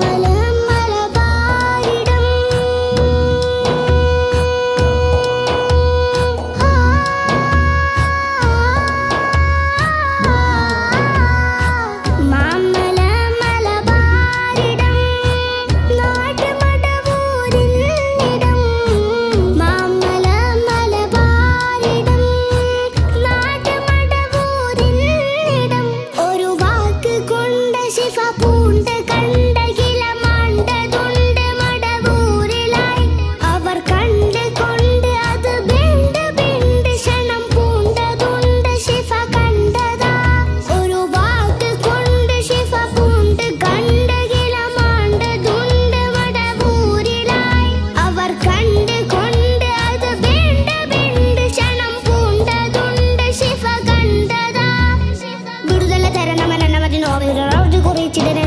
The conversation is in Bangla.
my. পরিচিতের